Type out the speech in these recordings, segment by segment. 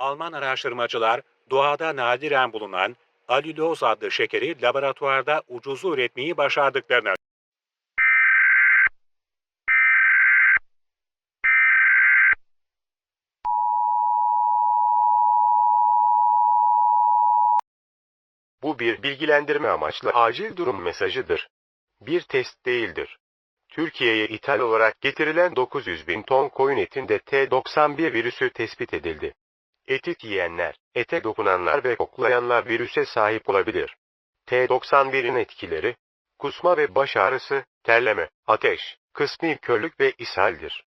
Alman araştırmacılar doğada nadiren bulunan aliloz adlı şekeri laboratuvarda ucuzu üretmeyi başardıklarını Bu bir bilgilendirme amaçlı acil durum mesajıdır. Bir test değildir. Türkiye'ye ithal olarak getirilen 900 bin ton koyun etinde T91 virüsü tespit edildi. Eti yiyenler, ete dokunanlar ve koklayanlar virüse sahip olabilir. T91'in etkileri, kusma ve baş ağrısı, terleme, ateş, kısmi körlük ve ishaldir.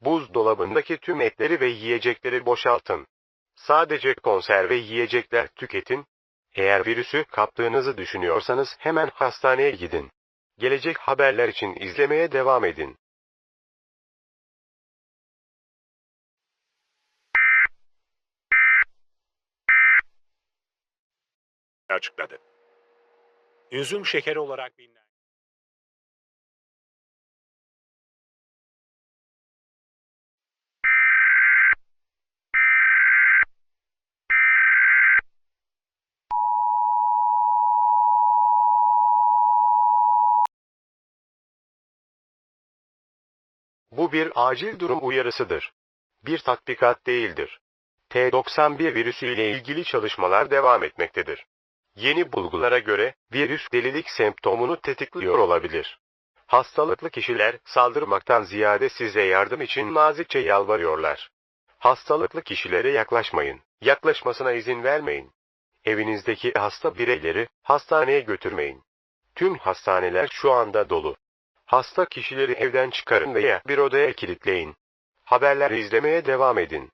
Buzdolabındaki tüm etleri ve yiyecekleri boşaltın. Sadece konserve yiyecekler tüketin, eğer virüsü kaptığınızı düşünüyorsanız hemen hastaneye gidin. Gelecek haberler için izlemeye devam edin. Açıkladı. Üzüm şekeri olarak bilinen Bu bir acil durum uyarısıdır. Bir tatbikat değildir. T91 virüsü ile ilgili çalışmalar devam etmektedir. Yeni bulgulara göre virüs delilik semptomunu tetikliyor olabilir. Hastalıklı kişiler saldırmaktan ziyade size yardım için nazikçe yalvarıyorlar. Hastalıklı kişilere yaklaşmayın. Yaklaşmasına izin vermeyin. Evinizdeki hasta bireyleri hastaneye götürmeyin. Tüm hastaneler şu anda dolu. Hasta kişileri evden çıkarın veya bir odaya kilitleyin. Haberler izlemeye devam edin.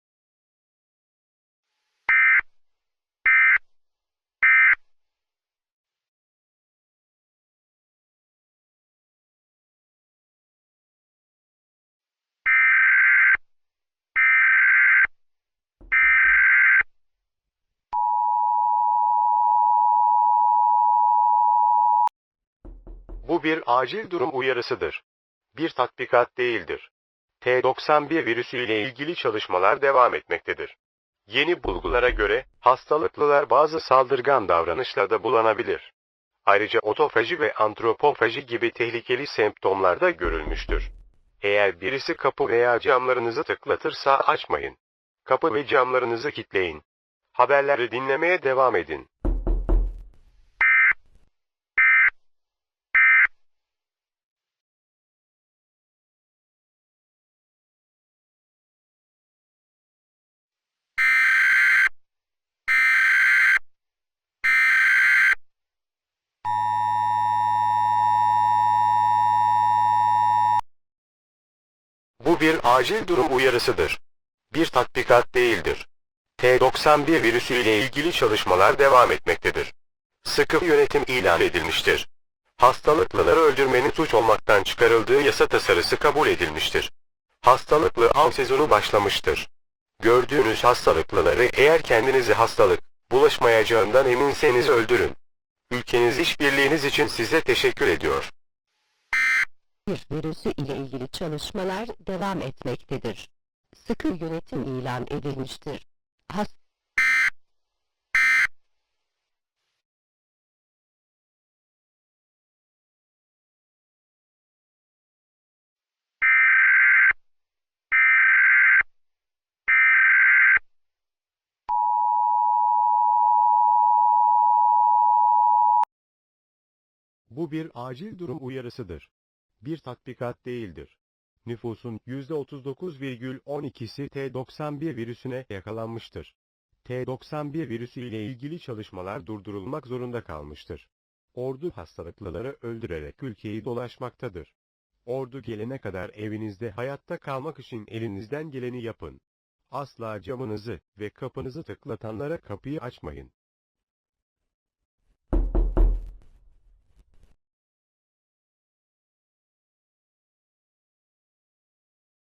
Bu bir acil durum uyarısıdır. Bir tatbikat değildir. T91 virüsü ile ilgili çalışmalar devam etmektedir. Yeni bulgulara göre hastalıklılar bazı saldırgan davranışlarda bulunabilir. Ayrıca otofaji ve antropofaji gibi tehlikeli semptomlar da görülmüştür. Eğer birisi kapı veya camlarınızı tıklatırsa açmayın. Kapı ve camlarınızı kilitleyin. Haberleri dinlemeye devam edin. Bu bir acil durum uyarısıdır. Bir tatbikat değildir. T91 virüsü ile ilgili çalışmalar devam etmektedir. Sıkı yönetim ilan edilmiştir. Hastalıklıları öldürmenin suç olmaktan çıkarıldığı yasa tasarısı kabul edilmiştir. Hastalıklı av sezonu başlamıştır. Gördüğünüz hastalıklıları eğer kendinizi hastalık bulaşmayacağından eminseniz öldürün. Ülkeniz işbirliğiniz için size teşekkür ediyor. Bir virüsü ile ilgili çalışmalar devam etmektedir. Sıkı yönetim ilan edilmiştir. Has Bu bir acil durum uyarısıdır. Bir tatbikat değildir. Nüfusun %39,12'si T91 virüsüne yakalanmıştır. T91 virüsü ile ilgili çalışmalar durdurulmak zorunda kalmıştır. Ordu hastalıklıları öldürerek ülkeyi dolaşmaktadır. Ordu gelene kadar evinizde hayatta kalmak için elinizden geleni yapın. Asla camınızı ve kapınızı tıklatanlara kapıyı açmayın.